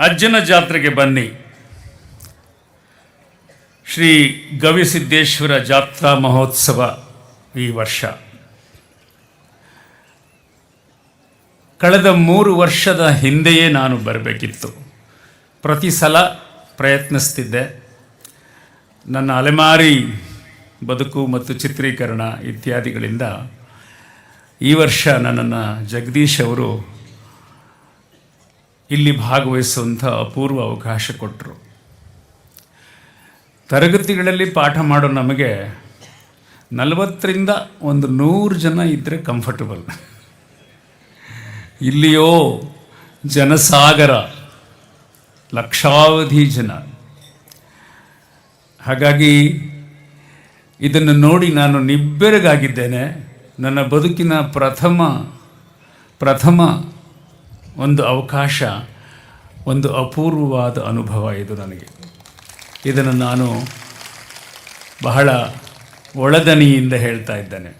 ಅಜ್ಜನ ಜಾತ್ರೆಗೆ ಬನ್ನಿ. ಶ್ರೀ ಗವಿಸಿದ್ದೇಶ್ವರ ಜಾತ್ರಾ ಮಹೋತ್ಸವ ಈ ವರ್ಷ. ಕಳೆದ ಮೂರು ವರ್ಷದ ಹಿಂದೆಯೇ ನಾನು ಬರಬೇಕಿತ್ತು. ಪ್ರತಿ ಸಲ ಪ್ರಯತ್ನಿಸ್ತಿದ್ದೆ. ನನ್ನ ಅಲೆಮಾರಿ, ಬದುಕು ಮತ್ತು ಚಿತ್ರೀಕರಣ ಇತ್ಯಾದಿಗಳಿಂದ ಈ ವರ್ಷ ನನ್ನನ್ನು ಜಗದೀಶ್ ಅವರು ಇಲ್ಲಿ ಭಾಗವಹಿಸುವಂಥ ಅಪೂರ್ವ ಅವಕಾಶ ಕೊಟ್ಟರು ತರಗತಿಗಳಲ್ಲಿ ಪಾಠ ಮಾಡೋ ನಮಗೆ ನಲವತ್ತರಿಂದ ಒಂದು ನೂರು ಜನ ಇದ್ದರೆ ಕಂಫರ್ಟಬಲ್ ಇಲ್ಲಿಯೋ ಜನಸಾಗರ, ಲಕ್ಷಾವಧಿ ಜನ. ಹಾಗಾಗಿ ಇದನ್ನು ನೋಡಿ ನಾನು ನಿಬ್ಬೆರಗಾಗಿದ್ದೇನೆ. ನನ್ನ ಬದುಕಿನ ಪ್ರಥಮ ಪ್ರಥಮ ಒಂದು ಅವಕಾಶ, ಒಂದು ಅಪೂರ್ವವಾದ ಅನುಭವ ಇದು ನನಗೆ. ಇದನ್ನು ನಾನು ಬಹಳ ಒಳದನಿಯಿಂದ ಹೇಳ್ತಾ ಇದ್ದೇನೆ.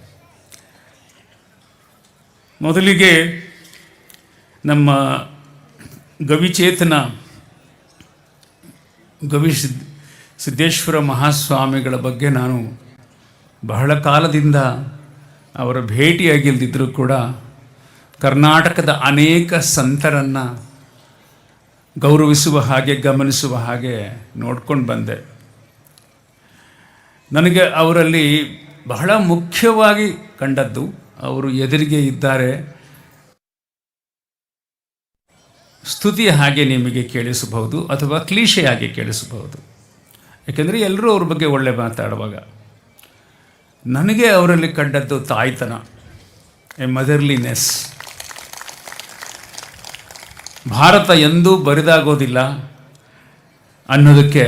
ಮೊದಲಿಗೆ ನಮ್ಮ ಗವಿಚೇತನ, ಗವಿ ಸಿದ್ ಸಿದ್ದೇಶ್ವರ ಮಹಾಸ್ವಾಮಿಗಳ ಬಗ್ಗೆ ನಾನು ಬಹಳ ಕಾಲದಿಂದ ಅವರ ಭೇಟಿಯಾಗಿಲ್ದಿದ್ದರೂ ಕೂಡ ಕರ್ನಾಟಕದ ಅನೇಕ ಸಂತರನ್ನು ಗೌರವಿಸುವ ಹಾಗೆ, ಗಮನಿಸುವ ಹಾಗೆ ನೋಡ್ಕೊಂಡು ಬಂದೆ. ನನಗೆ ಅವರಲ್ಲಿ ಬಹಳ ಮುಖ್ಯವಾಗಿ ಕಂಡದ್ದು, ಅವರು ಎದುರಿಗೆ ಇದ್ದಾರೆ. ಸ್ತುತಿ ಹಾಗೆ ನಿಮಗೆ ಕೇಳಿಸಬಹುದು ಅಥವಾ ಕ್ಲೀಷೆಯಾಗಿ ಹಾಗೆ ಕೇಳಿಸಬಹುದು. ಯಾಕೆಂದರೆ ಎಲ್ಲರೂ ಅವ್ರ ಬಗ್ಗೆ ಒಳ್ಳೆ ಮಾತಾಡುವಾಗ. ನನಗೆ ಅವರಲ್ಲಿ ಕಂಡದ್ದು ತಾಯ್ತನ ಎ ಮದರ್ಲಿನೆಸ್. ಭಾರತ ಎಂದೂ ಬರಿದಾಗೋದಿಲ್ಲ ಅನ್ನೋದಕ್ಕೆ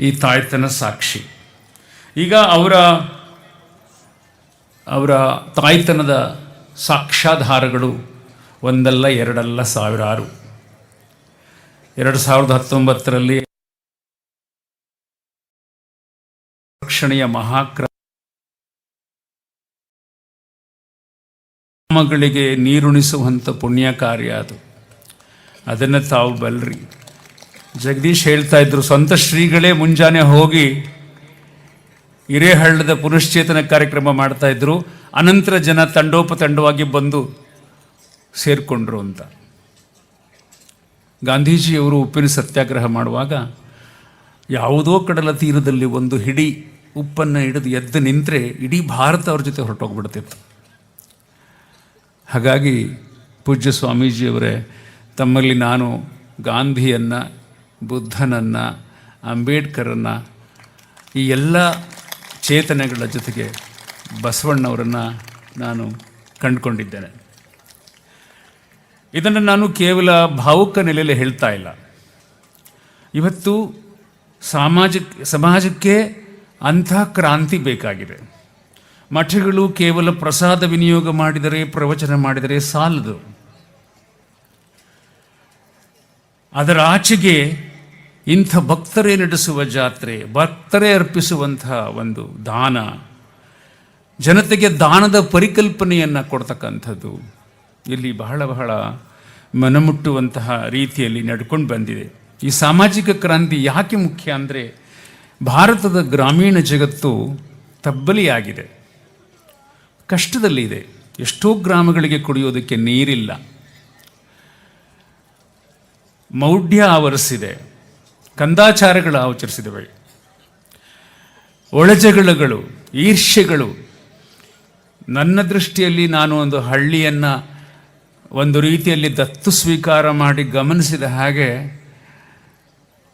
ಈ ತಾಯ್ತನ ಸಾಕ್ಷಿ. ಈಗ ಅವರ ಅವರ ತಾಯ್ತನದ ಸಾಕ್ಷ್ಯಾಧಾರಗಳು ಒಂದಲ್ಲ ಎರಡಲ್ಲ ಸಾವಿರಾರು. ಎರಡು ಸಾವಿರದ ಹತ್ತೊಂಬತ್ತರಲ್ಲಿ ರಕ್ಷಣೆಯ ಮಹಾಕ್ರಮಗಳಿಗೆ ನೀರುಣಿಸುವಂಥ ಪುಣ್ಯ ಕಾರ್ಯ ಅದು. ಅದನ್ನು ತಾವು ಬಲ್ರಿ. ಜಗದೀಶ್ ಹೇಳ್ತಾ ಇದ್ರು, ಸ್ವಂತ ಶ್ರೀಗಳೇ ಮುಂಜಾನೆ ಹೋಗಿ ಹಿರೇಹಳ್ಳದ ಪುನಶ್ಚೇತನ ಕಾರ್ಯಕ್ರಮ ಮಾಡ್ತಾ ಇದ್ರು. ಅನಂತರ ಜನ ತಂಡೋಪತಂಡವಾಗಿ ಬಂದು ಸೇರಿಕೊಂಡ್ರು ಅಂತ. ಗಾಂಧೀಜಿಯವರು ಉಪ್ಪಿನ ಸತ್ಯಾಗ್ರಹ ಮಾಡುವಾಗ ಯಾವುದೋ ಕಡಲ ತೀರದಲ್ಲಿ ಒಂದು ಹಿಡಿ ಉಪ್ಪನ್ನು ಹಿಡಿದು ಎದ್ದು ನಿಂತರೆ ಇಡೀ ಭಾರತ ಅವ್ರ ಜೊತೆ ಹೊರಟೋಗ್ಬಿಡ್ತಿತ್ತು. ಹಾಗಾಗಿ ಪೂಜ್ಯ ಸ್ವಾಮೀಜಿಯವರೇ ತಮ್ಮಲ್ಲಿ ನಾನು ಗಾಂಧಿಯನ್ನು, ಬುದ್ಧನನ್ನು, ಅಂಬೇಡ್ಕರನ್ನು, ಈ ಎಲ್ಲ ಚೇತನೆಗಳ ಜೊತೆಗೆ ಬಸವಣ್ಣವರನ್ನು ನಾನು ಕಂಡುಕೊಂಡಿದ್ದೇನೆ. ಇದನ್ನು ನಾನು ಕೇವಲ ಭಾವುಕ ನೆಲೆಯಲ್ಲಿ ಹೇಳ್ತಾ ಇಲ್ಲ. ಇವತ್ತು ಸಾಮಾಜಿಕ, ಸಮಾಜಕ್ಕೆ ಅಂಥ ಕ್ರಾಂತಿ ಬೇಕಾಗಿದೆ. ಮಠಗಳು ಕೇವಲ ಪ್ರಸಾದ ವಿನಿಯೋಗ ಮಾಡಿದರೆ, ಪ್ರವಚನ ಮಾಡಿದರೆ ಸಾಲದು. ಅದರ ಆಚೆಗೆ ಇಂಥ ಭಕ್ತರೇ ನಡೆಸುವ ಜಾತ್ರೆ, ಭಕ್ತರೇ ಅರ್ಪಿಸುವಂತಹ ಒಂದು ದಾನ, ಜನತೆಗೆ ದಾನದ ಪರಿಕಲ್ಪನೆಯನ್ನು ಕೊಡ್ತಕ್ಕಂಥದ್ದು ಇಲ್ಲಿ ಬಹಳ ಬಹಳ ಮನಮುಟ್ಟುವಂತಹ ರೀತಿಯಲ್ಲಿ ನಡ್ಕೊಂಡು ಬಂದಿದೆ. ಈ ಸಾಮಾಜಿಕ ಕ್ರಾಂತಿ ಯಾಕೆ ಮುಖ್ಯ ಅಂದರೆ ಭಾರತದ ಗ್ರಾಮೀಣ ಜಗತ್ತು ತಬ್ಬಲಿಯಾಗಿದೆ. ಕಷ್ಟದಲ್ಲಿದೆ. ಎಷ್ಟೋ ಗ್ರಾಮಗಳಿಗೆ ಕುಡಿಯೋದಕ್ಕೆ ನೀರಿಲ್ಲ. ಮೌಢ್ಯ ಆವರಿಸಿದೆ. ಕಂದಾಚಾರಗಳು ಆಚರಿಸಿದವೆ ಒಳಜಗಳಗಳು, ಈರ್ಷ್ಯೆಗಳು. ನನ್ನ ದೃಷ್ಟಿಯಲ್ಲಿ ನಾನು ಒಂದು ಹಳ್ಳಿಯನ್ನು ಒಂದು ರೀತಿಯಲ್ಲಿ ದತ್ತು ಸ್ವೀಕಾರ ಮಾಡಿ ಗಮನಿಸಿದ ಹಾಗೆ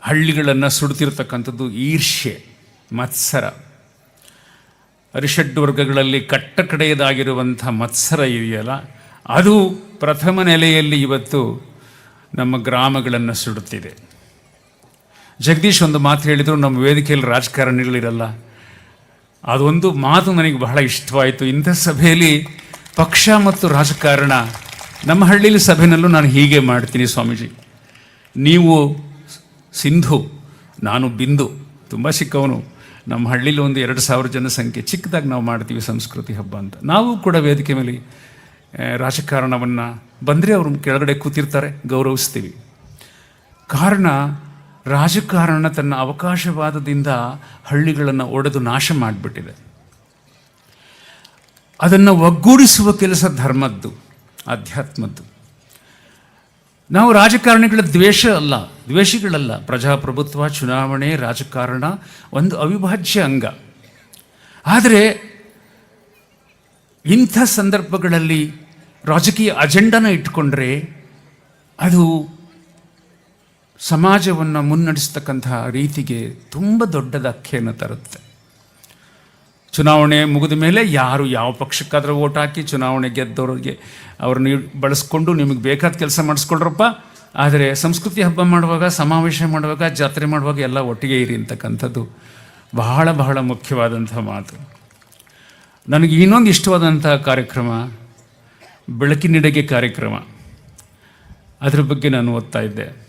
ಹಳ್ಳಿಗಳನ್ನು ಸುಡ್ತಿರ್ತಕ್ಕಂಥದ್ದು ಈರ್ಷ್ಯೆ, ಮತ್ಸರ. ಅರಿಷಡ್ ವರ್ಗಗಳಲ್ಲಿ ಕಟ್ಟಕಡೆಯದಾಗಿರುವಂಥ ಮತ್ಸರ ಇದೆಯಲ್ಲ, ಅದು ಪ್ರಥಮ ನೆಲೆಯಲ್ಲಿ ಇವತ್ತು ನಮ್ಮ ಗ್ರಾಮಗಳನ್ನು ಸುಡುತ್ತಿದೆ. ಜಗದೀಶ್ ಒಂದು ಮಾತು ಹೇಳಿದರು, ನಮ್ಮ ವೇದಿಕೆಯಲ್ಲಿ ರಾಜಕಾರಣಿಗಳಿರಲ್ಲ. ಅದೊಂದು ಮಾತು ನನಗೆ ಬಹಳ ಇಷ್ಟವಾಯಿತು. ಇಂಥ ಸಭೆಯಲ್ಲಿ ಪಕ್ಷ ಮತ್ತು ರಾಜಕಾರಣ, ನಮ್ಮ ಹಳ್ಳಿಲಿ ಸಭೆನಲ್ಲೂ ನಾನು ಹೀಗೆ ಮಾಡ್ತೀನಿ ಸ್ವಾಮೀಜಿ. ನೀವು ಸಿಂಧು, ನಾನು ಬಿಂದು, ತುಂಬ ಚಿಕ್ಕವನು. ನಮ್ಮ ಹಳ್ಳಿಲಿ ಒಂದು ಎರಡು ಸಾವಿರ ಜನಸಂಖ್ಯೆ, ಚಿಕ್ಕದಾಗಿ ನಾವು ಮಾಡ್ತೀವಿ ಸಂಸ್ಕೃತಿ ಹಬ್ಬ ಅಂತ. ನಾವು ಕೂಡ ವೇದಿಕೆ ಮೇಲೆ ರಾಜಕಾರಣವನ್ನು ಬಂದರೆ ಅವರು ಕೆಳಗಡೆ ಕೂತಿರ್ತಾರೆ, ಗೌರವಿಸ್ತೀವಿ. ಕಾರಣ, ರಾಜಕಾರಣ ತನ್ನ ಅವಕಾಶವಾದದಿಂದ ಹಳ್ಳಿಗಳನ್ನು ಒಡೆದು ನಾಶ ಮಾಡಿಬಿಟ್ಟಿದೆ. ಅದನ್ನು ಒಗ್ಗೂಡಿಸುವ ಕೆಲಸ ಧರ್ಮದ್ದು, ಆಧ್ಯಾತ್ಮದ್ದು. ನಾವು ರಾಜಕಾರಣಿಗಳ ದ್ವೇಷ ಅಲ್ಲ, ದ್ವೇಷಿಗಳಲ್ಲ. ಪ್ರಜಾಪ್ರಭುತ್ವ, ಚುನಾವಣೆ, ರಾಜಕಾರಣ ಒಂದು ಅವಿಭಾಜ್ಯ ಅಂಗ. ಆದರೆ ಇಂಥ ಸಂದರ್ಭಗಳಲ್ಲಿ ರಾಜಕೀಯ ಅಜೆಂಡನ ಇಟ್ಕೊಂಡ್ರೆ ಅದು ಸಮಾಜವನ್ನು ಮುನ್ನಡೆಸ್ತಕ್ಕಂತಹ ರೀತಿಗೆ ತುಂಬ ದೊಡ್ಡ ಧಕ್ಕೆಯನ್ನು ತರುತ್ತೆ. ಚುನಾವಣೆ ಮುಗಿದ ಮೇಲೆ ಯಾರು ಯಾವ ಪಕ್ಷಕ್ಕಾದರೂ ಓಟ್ ಹಾಕಿ ಚುನಾವಣೆ ಗೆದ್ದವ್ರಿಗೆ ಅವ್ರನ್ನ ಬಳಸ್ಕೊಂಡು ನಿಮಗೆ ಬೇಕಾದ ಕೆಲಸ ಮಾಡಿಸ್ಕೊಳ್ರಪ್ಪ. ಆದರೆ ಸಂಸ್ಕೃತಿ ಹಬ್ಬ ಮಾಡುವಾಗ, ಸಮಾವೇಶ ಮಾಡುವಾಗ, ಜಾತ್ರೆ ಮಾಡುವಾಗ ಎಲ್ಲ ಒಟ್ಟಿಗೆ ಇರಿ ಅಂತಕ್ಕಂಥದ್ದು ಬಹಳ ಬಹಳ ಮುಖ್ಯವಾದಂಥ ಮಾತು. ನನಗೆ ಇನ್ನೊಂದು ಇಷ್ಟವಾದಂತಹ ಕಾರ್ಯಕ್ರಮ, ಬೆಳಕಿನೆಡೆಗೆ ಕಾರ್ಯಕ್ರಮ. ಅದರ ಬಗ್ಗೆ ನಾನು ಓದ್ತಾ ಇದ್ದೆ.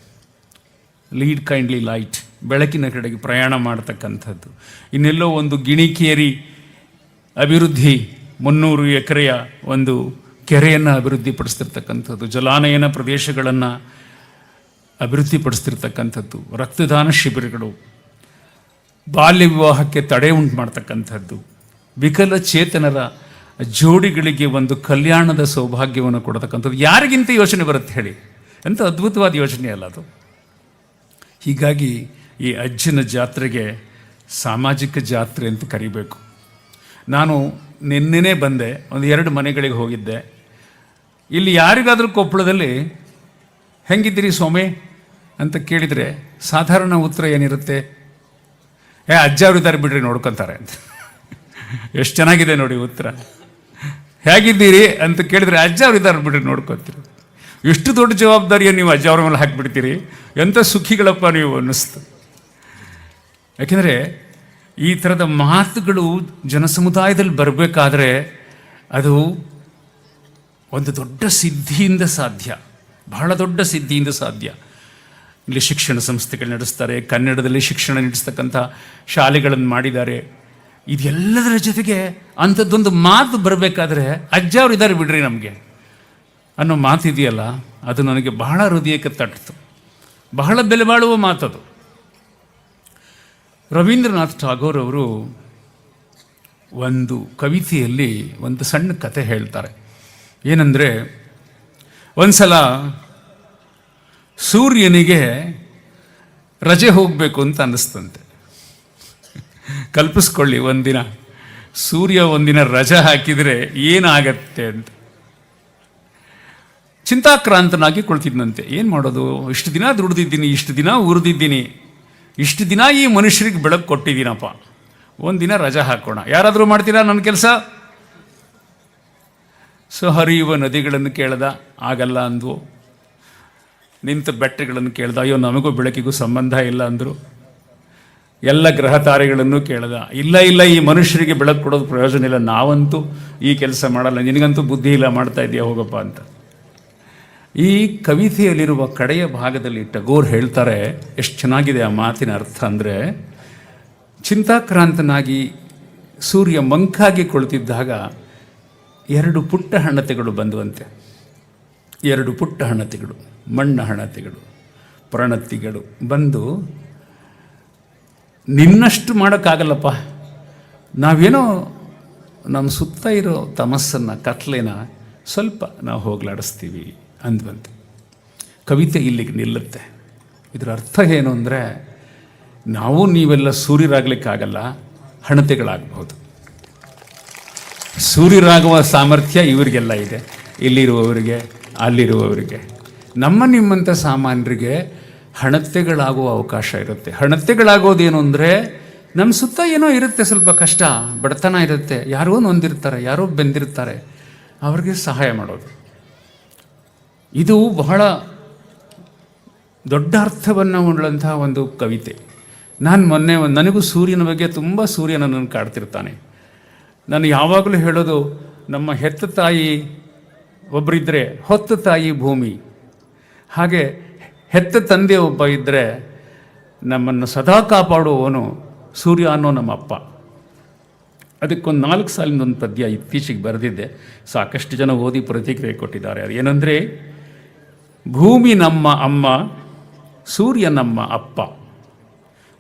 ಲೀಡ್ ಕೈಂಡ್ಲಿ ಲೈಟ್ ಬೆಳಕಿನ ಕಡೆಗೆ ಪ್ರಯಾಣ ಮಾಡ್ತಕ್ಕಂಥದ್ದು. ಇನ್ನೆಲ್ಲೋ ಒಂದು ಗಿಣಿಕೇರಿ ಅಭಿವೃದ್ಧಿ, ಮುನ್ನೂರು ಎಕರೆಯ ಒಂದು ಕೆರೆಯನ್ನು ಅಭಿವೃದ್ಧಿಪಡಿಸ್ತಿರ್ತಕ್ಕಂಥದ್ದು, ಜಲಾನಯನ ಪ್ರದೇಶಗಳನ್ನು ಅಭಿವೃದ್ಧಿಪಡಿಸ್ತಿರ್ತಕ್ಕಂಥದ್ದು, ರಕ್ತದಾನ ಶಿಬಿರಗಳು, ಬಾಲ್ಯ ವಿವಾಹಕ್ಕೆ ತಡೆ ಉಂಟು ಮಾಡ್ತಕ್ಕಂಥದ್ದು. ವಿಕಲಚೇತನರ ಜೋಡಿಗಳಿಗೆ ಒಂದು ಕಲ್ಯಾಣದ ಸೌಭಾಗ್ಯವನ್ನು ಕೊಡತಕ್ಕಂಥದ್ದು. ಯಾರಿಗಿಂತ ಯೋಚನೆ ಬರುತ್ತೆ ಹೇಳಿ? ಎಂಥ ಅದ್ಭುತವಾದ ಯೋಚನೆ ಅಲ್ಲ ಅದು. ಹೀಗಾಗಿ ಈ ಅಜ್ಜನ ಜಾತ್ರೆಗೆ ಸಾಮಾಜಿಕ ಜಾತ್ರೆ ಅಂತ ಕರಿಬೇಕು. ನಾನು ನಿನ್ನೆ ಬಂದೆ, ಒಂದು ಎರಡು ಮನೆಗಳಿಗೆ ಹೋಗಿದ್ದೆ. ಇಲ್ಲಿ ಯಾರಿಗಾದರೂ ಕೊಪ್ಪಳದಲ್ಲಿ ಹೆಂಗಿದ್ದೀರಿ ಸ್ವಾಮಿ? ಅಂತ ಕೇಳಿದರೆ, ಸಾಧಾರಣ ಉತ್ತರ ಏನಿರುತ್ತೆ? ಏ ಅಜ್ಜ ಅವ್ರಿದ್ದಾರೆ ಬಿಡ್ರಿ, ನೋಡ್ಕೊತಾರೆ. ಅಂತ ಎಷ್ಟು ಚೆನ್ನಾಗಿದೆ ನೋಡಿ ಉತ್ತರ. ಹೇಗಿದ್ದೀರಿ ಅಂತ ಕೇಳಿದರೆ ಅಜ್ಜ ಅವ್ರು ಇದ್ದಾರೆ ಬಿಡ್ರಿ ನೋಡ್ಕೊತೀರಿ. ಎಷ್ಟು ದೊಡ್ಡ ಜವಾಬ್ದಾರಿಯನ್ನು ನೀವು ಅಜ್ಜ ಅವ್ರ ಮೇಲೆ ಹಾಕಿಬಿಡ್ತೀರಿ. ಎಂಥ ಸುಖಿಗಳಪ್ಪ ನೀವು ಅನ್ನಿಸ್ತು. ಯಾಕೆಂದರೆ ಈ ಥರದ ಮಾತುಗಳು ಜನಸಮುದಾಯದಲ್ಲಿ ಬರಬೇಕಾದ್ರೆ ಅದು ಒಂದು ದೊಡ್ಡ ಸಿದ್ಧಿಯಿಂದ ಸಾಧ್ಯ. ಬಹಳ ದೊಡ್ಡ ಸಿದ್ಧಿಯಿಂದ ಸಾಧ್ಯ. ಇಲ್ಲಿ ಶಿಕ್ಷಣ ಸಂಸ್ಥೆಗಳು ನಡೆಸ್ತಾರೆ, ಕನ್ನಡದಲ್ಲಿ ಶಿಕ್ಷಣ ನಡೆಸ್ತಕ್ಕಂಥ ಶಾಲೆಗಳನ್ನು ಮಾಡಿದ್ದಾರೆ. ಇದೆಲ್ಲದರ ಜೊತೆಗೆ ಅಂಥದ್ದೊಂದು ಮಾತು ಬರಬೇಕಾದ್ರೆ ಅಜ್ಜ ಅವರು ಇದ್ದಾರೆ ಬಿಡ್ರಿ ನಮಗೆ. ಅನ್ನೋ ಮಾತಿದೆಯಲ್ಲ ಅದು ನನಗೆ ಬಹಳ ಹೃದಯಕ್ಕೆ ತಟ್ಟಿತು ಬಹಳ ಬೆಲೆ ಬಾಳುವ ಮಾತದು. ರವೀಂದ್ರನಾಥ್ ಠಾಗೋರ್ ಅವರು ಒಂದು ಕವಿತೆಯಲ್ಲಿ ಒಂದು ಸಣ್ಣ ಕತೆ ಹೇಳ್ತಾರೆ. ಏನಂದರೆ, ಒಂದ್ಸಲ ಸೂರ್ಯನಿಗೆ ರಜೆ ಹೋಗಬೇಕು ಅಂತ ಅನ್ನಿಸ್ತಂತೆ. ಕಲ್ಪಿಸ್ಕೊಳ್ಳಿ ಒಂದಿನ. ಸೂರ್ಯ ಒಂದಿನ ರಜೆ ಹಾಕಿದರೆ ಏನಾಗತ್ತೆ ಅಂತ. ಚಿಂತಾಕ್ರಾಂತನಾಗಿ ಕುಳಿತಿದ್ನಂತೆ. ಏನು ಮಾಡೋದು? ಇಷ್ಟು ದಿನ ದುಡ್ದಿದ್ದೀನಿ, ಇಷ್ಟು ದಿನ ಉರಿದಿದ್ದೀನಿ ಇಷ್ಟು ದಿನ ಈ ಮನುಷ್ಯರಿಗೆ ಬೆಳಕು ಕೊಟ್ಟಿದ್ದೀನಪ್ಪ. ಒಂದಿನ ರಜಾ ಹಾಕೋಣ. ಯಾರಾದರೂ ಮಾಡ್ತೀರಾ ನನ್ನ ಕೆಲಸ? ಸೊ ಹರಿಯುವ ನದಿಗಳನ್ನು ಕೇಳ್ದ. ಆಗಲ್ಲ ಅಂದವು. ನಿಂತ ಬೆಟ್ಟಗಳನ್ನು ಕೇಳ್ದ. ಅಯ್ಯೋ, ನಮಗೂ ಬೆಳಕಿಗೂ ಸಂಬಂಧ ಇಲ್ಲ ಅಂದರು. ಎಲ್ಲ ಗ್ರಹ ತಾರೆಗಳನ್ನು ಕೇಳದ. ಇಲ್ಲ ಇಲ್ಲ, ಈ ಮನುಷ್ಯರಿಗೆ ಬೆಳಕು ಕೊಡೋದು ಪ್ರಯೋಜನ ಇಲ್ಲ. ನಾವಂತೂ ಈ ಕೆಲಸ ಮಾಡಲ್ಲ. ನಿನಗಂತೂ ಬುದ್ಧಿ ಇಲ್ಲ, ಮಾಡ್ತಾ ಇದೆಯಾ ಹೋಗಪ್ಪ ಅಂತ. ಈ ಕವಿತೆಯಲ್ಲಿರುವ ಕಡೆಯ ಭಾಗದಲ್ಲಿ ಟಗೋರ್ ಹೇಳ್ತಾರೆ, ಎಷ್ಟು ಚೆನ್ನಾಗಿದೆ ಆ ಮಾತಿನ ಅರ್ಥ ಅಂದರೆ, ಚಿಂತಾಕ್ರಾಂತನಾಗಿ ಸೂರ್ಯ ಮಂಕಾಗಿ ಕೊಳ್ತಿದ್ದಾಗ ಎರಡು ಪುಟ್ಟ ಹಣತೆಗಳು ಬಂದುವಂತೆ. ಎರಡು ಪುಟ್ಟ ಹಣತೆಗಳು, ಮಣ್ಣ ಹಣತೆಗಳು, ಪ್ರಣತಿಗಳು ಬಂದು ನಿನ್ನಷ್ಟು ಮಾಡೋಕ್ಕಾಗಲ್ಲಪ್ಪ. ನಾವೇನೋ ನಮ್ಮ ಸುತ್ತ ಇರೋ ತಮಸ್ಸನ್ನು, ಕತ್ಲೆನ ಸ್ವಲ್ಪ ನಾವು ಹೋಗಲಾಡಿಸ್ತೀವಿ ಅಂದ್ವಂತೆ. ಕವಿತೆ ಇಲ್ಲಿಗೆ ನಿಲ್ಲುತ್ತೆ. ಇದರ ಅರ್ಥ ಏನು ಅಂದರೆ, ನಾವು ನೀವೆಲ್ಲ ಸೂರ್ಯರಾಗಲಿಕ್ಕಾಗಲ್ಲ, ಹಣತೆಗಳಾಗಬಹುದು. ಸೂರ್ಯರಾಗುವ ಸಾಮರ್ಥ್ಯ ಇವರಿಗೆಲ್ಲ ಇದೆ. ಇಲ್ಲಿರುವವರಿಗೆ, ಅಲ್ಲಿರುವವರಿಗೆ. ನಮ್ಮ ನಿಮ್ಮಂಥ ಸಾಮಾನ್ಯರಿಗೆ ಹಣತೆಗಳಾಗುವ ಅವಕಾಶ ಇರುತ್ತೆ. ಹಣತೆಗಳಾಗೋದೇನು ಅಂದರೆ ನಮ್ಮ ಸುತ್ತ ಏನೋ ಇರುತ್ತೆ ಸ್ವಲ್ಪ ಕಷ್ಟ, ಬಡತನ ಇರುತ್ತೆ. ಯಾರೋ ನೊಂದಿರ್ತಾರೆ, ಯಾರೋ ಬೆಂದಿರ್ತಾರೆ. ಅವ್ರಿಗೆ ಸಹಾಯ ಮಾಡೋದು. ಇದು ಬಹಳ ದೊಡ್ಡ ಅರ್ಥವನ್ನು ಉಳ್ಳಂತಹ ಒಂದು ಕವಿತೆ. ನಾನು ಮೊನ್ನೆ ಒಂದು, ನನಗೂ ಸೂರ್ಯನ ಬಗ್ಗೆ ತುಂಬ ಸೂರ್ಯ ನನ್ನನ್ನು ಕಾಡ್ತಿರ್ತಾನೆ. ನಾನು ಯಾವಾಗಲೂ ಹೇಳೋದು, ನಮ್ಮ ಹೆತ್ತ ತಾಯಿ ಒಬ್ಬರಿದ್ದರೆ ಹೊತ್ತ ತಾಯಿ ಭೂಮಿ. ಹಾಗೆ ಹೆತ್ತ ತಂದೆ ಒಬ್ಬ ಇದ್ದರೆ ನಮ್ಮನ್ನು ಸದಾ ಕಾಪಾಡುವವನು ಸೂರ್ಯ ಅನ್ನೋ ನಮ್ಮ ಅಪ್ಪ. ಅದಕ್ಕೊಂದು ನಾಲ್ಕು ಸಾಲಿನ ಒಂದು ಪದ್ಯ ಇತ್ತೀಚೆಗೆ ಬರೆದಿದ್ದೆ. ಸಾಕಷ್ಟು ಜನ ಓದಿ ಪ್ರತಿಕ್ರಿಯೆ ಕೊಟ್ಟಿದ್ದಾರೆ. ಅದು ಏನಂದರೆ, ಭೂಮಿ ನಮ್ಮ ಅಮ್ಮ, ಸೂರ್ಯ ನಮ್ಮ ಅಪ್ಪ.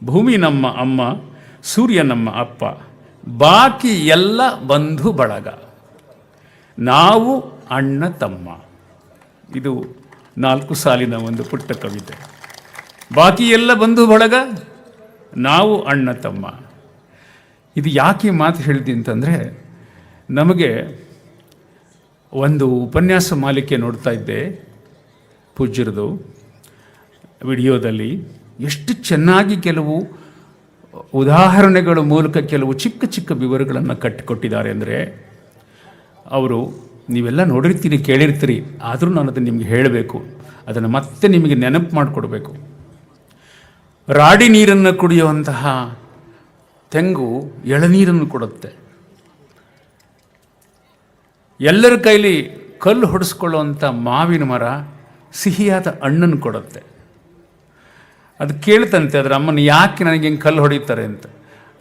ಭೂಮಿ ನಮ್ಮ ಅಮ್ಮ, ಸೂರ್ಯ ನಮ್ಮ ಅಪ್ಪ. ಬಾಕಿ ಎಲ್ಲ ಬಂಧು ಬಳಗ. ನಾವು ಅಣ್ಣ ತಮ್ಮ. ಇದು ನಾಲ್ಕು ಸಾಲಿನ ಒಂದು ಪುಟ್ಟ ಕವಿತೆ. ಬಾಕಿ ಎಲ್ಲ ಬಂಧು ಬಳಗ ನಾವು ಅಣ್ಣ ತಮ್ಮ. ಇದು ಯಾಕೆ ಮಾತು ಹೇಳಿದೆ ಅಂತಂದರೆ, ನಮಗೆ ಒಂದು ಉಪನ್ಯಾಸ ಮಾಲಿಕೆ ನೋಡ್ತಾ ಇದ್ದೆ ಪೂಜ್ಯರದು ವಿಡಿಯೋದಲ್ಲಿ. ಎಷ್ಟು ಚೆನ್ನಾಗಿ ಕೆಲವು ಉದಾಹರಣೆಗಳ ಮೂಲಕ ಕೆಲವು ಚಿಕ್ಕ ಚಿಕ್ಕ ವಿವರಗಳನ್ನು ಕಟ್ಟಿಕೊಟ್ಟಿದ್ದಾರೆ ಅಂದರೆ, ಅವರು ನೀವೆಲ್ಲ ನೋಡಿರ್ತೀರಿ, ಕೇಳಿರ್ತೀರಿ. ಆದರೂ ನಾನು ಅದನ್ನು ನಿಮಗೆ ಹೇಳಬೇಕು. ಅದನ್ನು ಮತ್ತೆ ನಿಮಗೆ ನೆನಪು ಮಾಡಿಕೊಡ್ಬೇಕು. ರಾಡಿ ನೀರನ್ನು ಕುಡಿಯುವಂತಹ ತೆಂಗು ಎಳನೀರನ್ನು ಕೊಡುತ್ತೆ. ಎಲ್ಲರ ಕೈಲಿ ಕಲ್ಲು ಹೊಡೆಸ್ಕೊಳ್ಳುವಂಥ ಮಾವಿನ ಮರ ಸಿಹಿಯಾದ ಹಣ್ಣನ್ನು ಕೊಡುತ್ತೆ. ಅದು ಕೇಳ್ತಂತೆ, ಅದರ ಅಮ್ಮನ ಯಾಕೆ ನನಗೆ ಹಿಂಗೆ ಕಲ್ಲು ಹೊಡೀತಾರೆ? ಅಂತ.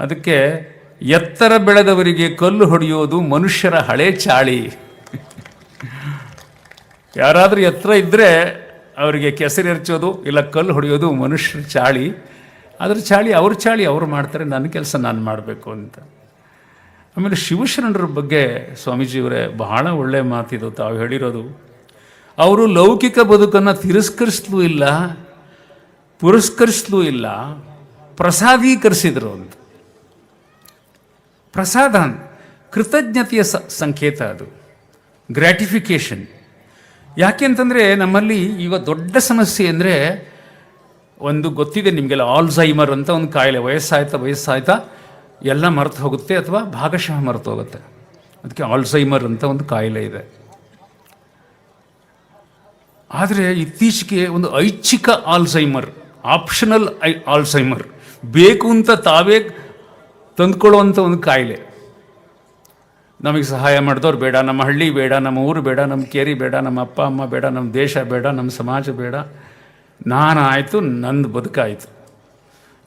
ಅದಕ್ಕೆ, ಎತ್ತರ ಬೆಳೆದವರಿಗೆ ಕಲ್ಲು ಹೊಡೆಯೋದು ಮನುಷ್ಯರ ಹಳೆ ಚಾಳಿ. ಯಾರಾದರೂ ಎತ್ತರ ಇದ್ದರೆ ಅವರಿಗೆ ಕೆಸರು ಎರಚೋದು ಇಲ್ಲ ಕಲ್ಲು ಹೊಡೆಯೋದು ಮನುಷ್ಯರ ಚಾಳಿ. ಅದ್ರ ಚಾಳಿ ಅವ್ರ ಚಾಳಿ ಅವರು ಮಾಡ್ತಾರೆ, ನನ್ನ ಕೆಲಸ ನಾನು ಮಾಡಬೇಕು ಅಂತ. ಆಮೇಲೆ ಶಿವಶರಣರ ಬಗ್ಗೆ ಸ್ವಾಮೀಜಿಯವರೇ ಬಹಳ ಒಳ್ಳೆಯ ಮಾತಿದು, ತಾವು ಹೇಳಿರೋದು. ಅವರು ಲೌಕಿಕ ಬದುಕನ್ನು ತಿರಸ್ಕರಿಸ್ಲೂ ಇಲ್ಲ, ಪುರಸ್ಕರಿಸ್ಲೂ ಇಲ್ಲ, ಪ್ರಸಾದೀಕರಿಸಿದರು ಅಂತ. ಪ್ರಸಾದ. ಕೃತಜ್ಞತೆಯ ಸಂಕೇತ ಅದು. ಗ್ರ್ಯಾಟಿಫಿಕೇಷನ್ ಯಾಕೆ ಅಂತಂದರೆ ನಮ್ಮಲ್ಲಿ ಈಗ ದೊಡ್ಡ ಸಮಸ್ಯೆ ಅಂದರೆ ಒಂದು ಗೊತ್ತಿದೆ ನಿಮಗೆಲ್ಲ ಆಲ್ಝೈಮರ್ ಅಂತ ಒಂದು ಕಾಯಿಲೆ, ವಯಸ್ಸಾಯ್ತಾ ವಯಸ್ಸಾಯ್ತಾ ಎಲ್ಲ ಮರೆತು ಹೋಗುತ್ತೆ ಅಥವಾ ಭಾಗಶಃ ಮರೆತು ಹೋಗುತ್ತೆ. ಅದಕ್ಕೆ ಆಲ್ಝೈಮರ್ ಅಂತ ಒಂದು ಕಾಯಿಲೆ ಇದೆ. ಆದರೆ ಇತ್ತೀಚೆಗೆ ಒಂದು ಐಚ್ಛಿಕ ಆಲ್ಝೈಮರ್, ಆಪ್ಷನಲ್ ಐ, ಆಲ್ಝೈಮರ್, ಬೇಕು ಅಂತ ತಾವೇ ತಂದುಕೊಳ್ಳುವಂಥ ಒಂದು ಕಾಯಿಲೆ. ನಮಗೆ ಸಹಾಯ ಮಾಡಿದವ್ರು ಬೇಡ, ನಮ್ಮ ಹಳ್ಳಿ ಬೇಡ, ನಮ್ಮ ಊರು ಬೇಡ, ನಮ್ಮ ಕೇರಿ ಬೇಡ, ನಮ್ಮ ಅಪ್ಪ, ಅಮ್ಮ ಬೇಡ, ನಮ್ಮ ದೇಶ ಬೇಡ, ನಮ್ಮ ಸಮಾಜ ಬೇಡ. ನಾನು ಆಯಿತು ನಂದು ಬದುಕಾಯಿತು.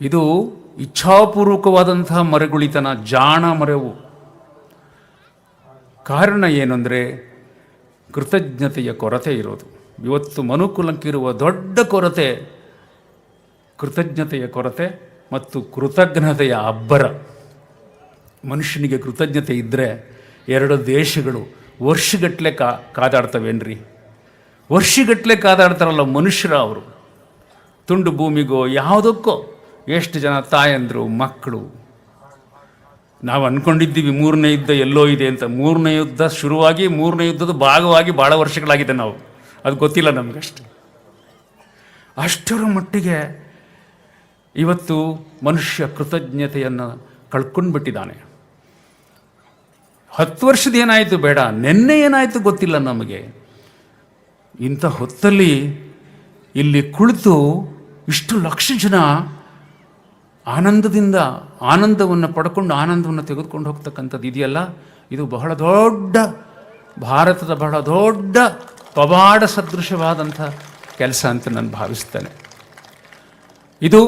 ಇದು ಇಚ್ಛಾಪೂರ್ವಕವಾದಂತಹ ಮರಗುಳಿತನ, ಜಾಣ ಮರೆವು. ಕಾರಣ ಏನಂದರೆ, ಕೃತಜ್ಞತೆಯ ಕೊರತೆ ಇರೋದು. ಇವತ್ತು ಮನುಕುಲಕ್ಕಿರುವ ದೊಡ್ಡ ಕೊರತೆ ಕೃತಜ್ಞತೆಯ ಕೊರತೆ ಮತ್ತು ಕೃತಜ್ಞತೆಯ ಅಬ್ಬರ. ಮನುಷ್ಯನಿಗೆ ಕೃತಜ್ಞತೆ ಇದ್ದರೆ ಎರಡು ದೇಶಗಳು ವರ್ಷಗಟ್ಟಲೆ ಕಾ, ಕಾದಾಡ್ತವೇನ್ರಿ? ವರ್ಷಗಟ್ಟಲೆ ಕಾದಾಡ್ತಾರಲ್ಲ ಮನುಷ್ಯರ ಅವರು. ತುಂಡು ಭೂಮಿಗೋ, ಯಾವುದಕ್ಕೋ ಎಷ್ಟು ಜನ ತಾಯಂದರು, ಮಕ್ಕಳು. ನಾವು ಅಂದ್ಕೊಂಡಿದ್ದೀವಿ ಮೂರನೇ ಯುದ್ಧ ಎಲ್ಲೋ ಇದೆ ಅಂತ. ಮೂರನೇ ಯುದ್ಧ ಶುರುವಾಗಿ, ಮೂರನೇ ಯುದ್ಧದ ಭಾಗವಾಗಿ ಭಾಳ ವರ್ಷಗಳಾಗಿದೆ ನಾವು. ಅದು ಗೊತ್ತಿಲ್ಲ ನಮಗಷ್ಟೆ. ಅಷ್ಟರ ಮಟ್ಟಿಗೆ ಇವತ್ತು ಮನುಷ್ಯ ಕೃತಜ್ಞತೆಯನ್ನು ಕಳ್ಕೊಂಡು ಬಿಟ್ಟಿದ್ದಾನೆ ಹತ್ತು ವರ್ಷದ ಏನಾಯಿತು ಬೇಡ, ನಿನ್ನೆ ಏನಾಯಿತು ಗೊತ್ತಿಲ್ಲ ನಮಗೆ. ಇಂಥ ಹೊತ್ತಲ್ಲಿ ಇಲ್ಲಿ ಕುಳಿತು ಇಷ್ಟು ಲಕ್ಷ ಜನ ಆನಂದದಿಂದ ಆನಂದವನ್ನು ಪಡ್ಕೊಂಡು ಆನಂದವನ್ನು ತೆಗೆದುಕೊಂಡು ಹೋಗ್ತಕ್ಕಂಥದ್ದು ಇದೆಯಲ್ಲ? ಇದು ಬಹಳ ದೊಡ್ಡ, ಭಾರತದ ಬಹಳ ದೊಡ್ಡ ಪವಾಡ ಸದೃಶವಾದಂಥ ಕೆಲಸ ಅಂತ ನಾನು ಭಾವಿಸ್ತೇನೆ. ಇದು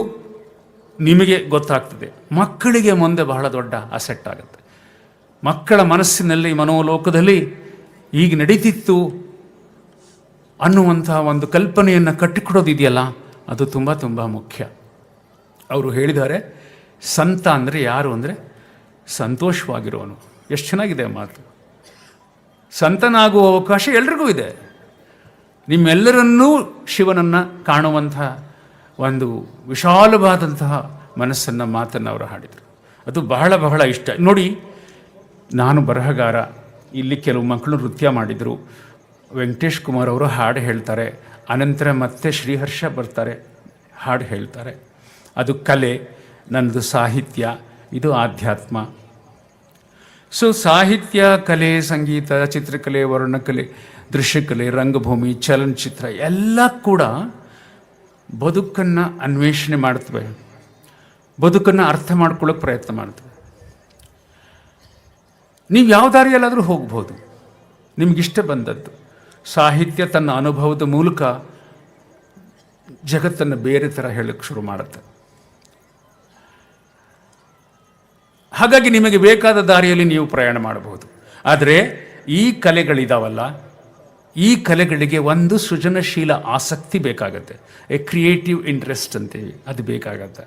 ನಿಮಗೆ ಗೊತ್ತಾಗ್ತದೆ. ಮಕ್ಕಳಿಗೆ ಮುಂದೆ ಬಹಳ ದೊಡ್ಡ ಅಸೆಟ್ ಆಗುತ್ತೆ. ಮಕ್ಕಳ ಮನಸ್ಸಿನಲ್ಲಿ ಮನೋಲೋಕದಲ್ಲಿ ಈಗ ನಡೀತಿತ್ತು ಅನ್ನುವಂಥ ಒಂದು ಕಲ್ಪನೆಯನ್ನು ಕಟ್ಟಿಕೊಡೋದಿದೆಯಲ್ಲ ಅದು ತುಂಬ ತುಂಬ ಮುಖ್ಯ. ಅವರು ಹೇಳಿದ್ದಾರೆ, ಸಂತ ಅಂದರೆ ಯಾರು ಅಂದರೆ ಸಂತೋಷವಾಗಿರೋನು. ಎಷ್ಟು ಚೆನ್ನಾಗಿದೆ ಮಾತು. ಸಂತನಾಗುವ ಅವಕಾಶ ಎಲ್ರಿಗೂ ಇದೆ. ನಿಮ್ಮೆಲ್ಲರನ್ನೂ ಶಿವನನ್ನು ಕಾಣುವಂಥ ಒಂದು ವಿಶಾಲವಾದಂತಹ ಮನಸ್ಸನ್ನು ಮಾತನ್ನು ಅವರು ಹಾಡಿದರು. ಅದು ಬಹಳ ಬಹಳ ಇಷ್ಟ. ನೋಡಿ ನಾನು ಬರಹಗಾರ. ಇಲ್ಲಿ ಕೆಲವು ಮಕ್ಕಳು ನೃತ್ಯ ಮಾಡಿದರು. ವೆಂಕಟೇಶ್ ಕುಮಾರ್ ಅವರು ಹಾಡು ಹೇಳ್ತಾರೆ. ಅನಂತರ ಮತ್ತೆ ಶ್ರೀಹರ್ಷ ಬರ್ತಾರೆ. ಹಾಡು ಹೇಳ್ತಾರೆ. ಅದು ಕಲೆ, ನನ್ನದು ಸಾಹಿತ್ಯ, ಇದು ಆಧ್ಯಾತ್ಮ. ಸೊ ಸಾಹಿತ್ಯ, ಕಲೆ, ಸಂಗೀತ, ಚಿತ್ರಕಲೆ, ವರ್ಣಕಲೆ, ದೃಶ್ಯಕಲೆ, ರಂಗಭೂಮಿ, ಚಲನಚಿತ್ರ ಎಲ್ಲ ಕೂಡ ಬದುಕನ್ನು ಅನ್ವೇಷಣೆ ಮಾಡ್ತವೆ. ಬದುಕನ್ನು ಅರ್ಥ ಮಾಡ್ಕೊಳ್ಳೋಕೆ ಪ್ರಯತ್ನ ಮಾಡ್ತವೆ. ನೀವು ಯಾವ ದಾರಿಯಲ್ಲಾದರೂ ಹೋಗ್ಬೋದು. ನಿಮಗಿಷ್ಟ ಬಂದದ್ದು. ಸಾಹಿತ್ಯ ತನ್ನ ಅನುಭವದ ಮೂಲಕ ಜಗತ್ತನ್ನು ಬೇರೆ ಥರ ಹೇಳಕ್ಕೆ ಶುರು ಮಾಡುತ್ತೆ. ಹಾಗಾಗಿ ನಿಮಗೆ ಬೇಕಾದ ದಾರಿಯಲ್ಲಿ ನೀವು ಪ್ರಯಾಣ ಮಾಡಬಹುದು. ಆದರೆ ಈ ಕಲೆಗಳಿದಾವಲ್ಲ, ಈ ಕಲೆಗಳಿಗೆ ಒಂದು ಸೃಜನಶೀಲ ಆಸಕ್ತಿ ಬೇಕಾಗತ್ತೆ. ಎ ಕ್ರಿಯೇಟಿವ್ ಇಂಟ್ರೆಸ್ಟ್ ಅಂತೀವಿ ಅದು ಬೇಕಾಗತ್ತೆ.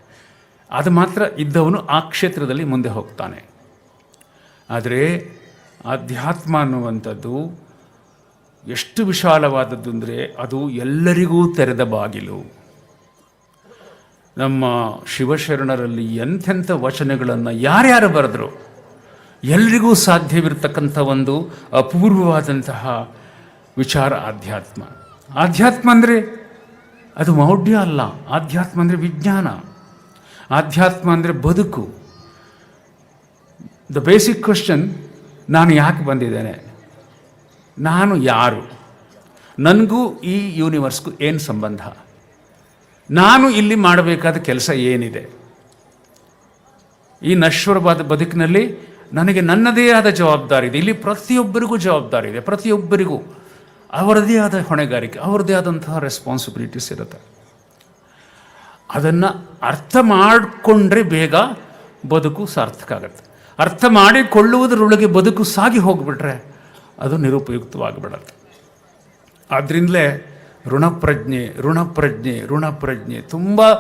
ಅದು ಮಾತ್ರ ಇದ್ದವನು ಆ ಕ್ಷೇತ್ರದಲ್ಲಿ ಮುಂದೆ ಹೋಗ್ತಾನೆ. ಆದರೆ ಆಧ್ಯಾತ್ಮ ಅನ್ನುವಂಥದ್ದು ಎಷ್ಟು ವಿಶಾಲವಾದದ್ದು ಅಂದರೆ ಅದು ಎಲ್ಲರಿಗೂ ತೆರೆದ ಬಾಗಿಲು. ನಮ್ಮ ಶಿವಶರಣರಲ್ಲಿ ಎಂಥೆಂಥ ವಚನಗಳನ್ನು ಯಾರ್ಯಾರು ಬರೆದ್ರು, ಎಲ್ರಿಗೂ ಸಾಧ್ಯವಿರತಕ್ಕಂಥ ಒಂದು ಅಪೂರ್ವವಾದಂತಹ ವಿಚಾರ ಆಧ್ಯಾತ್ಮ. ಆಧ್ಯಾತ್ಮ ಅಂದರೆ ಅದು ಮೌಢ್ಯ ಅಲ್ಲ. ಆಧ್ಯಾತ್ಮ ಅಂದರೆ ವಿಜ್ಞಾನ. ಆಧ್ಯಾತ್ಮ ಅಂದರೆ ಬದುಕು. ದ ಬೇಸಿಕ್ ಕ್ವಶನ್ ನಾನು ಯಾಕೆ ಬಂದಿದ್ದೇನೆ? ನಾನು ಯಾರು? ನನಗೂ ಈ ಯೂನಿವರ್ಸ್ಗೂ ಏನು ಸಂಬಂಧ? ನಾನು ಇಲ್ಲಿ ಮಾಡಬೇಕಾದ ಕೆಲಸ ಏನಿದೆ? ಈ ನಶ್ವರವಾದ ಬದುಕಿನಲ್ಲಿ ನನಗೆ ನನ್ನದೇ ಆದ ಜವಾಬ್ದಾರಿ ಇದೆ. ಇಲ್ಲಿ ಪ್ರತಿಯೊಬ್ಬರಿಗೂ ಜವಾಬ್ದಾರಿ ಇದೆ. ಪ್ರತಿಯೊಬ್ಬರಿಗೂ ಅವರದೇ ಆದ ಹೊಣೆಗಾರಿಕೆ, ಅವರದೇ ಆದಂತಹ ರೆಸ್ಪಾನ್ಸಿಬಿಲಿಟೀಸ್ ಇರುತ್ತೆ. ಅದನ್ನು ಅರ್ಥ ಮಾಡಿಕೊಂಡ್ರೆ ಬೇಗ ಬದುಕು ಸಾರ್ಥಕ ಆಗುತ್ತೆ. ಅರ್ಥ ಮಾಡಿಕೊಳ್ಳುವುದರೊಳಗೆ ಬದುಕು ಸಾಗಿ ಹೋಗಿಬಿಟ್ರೆ ಅದು ನಿರುಪಯುಕ್ತವಾಗಿಬಿಡತ್ತೆ. ಆದ್ದರಿಂದಲೇ ಋಣಪ್ರಜ್ಞೆ ಋಣಪ್ರಜ್ಞೆ ಋಣಪ್ರಜ್ಞೆ ತುಂಬ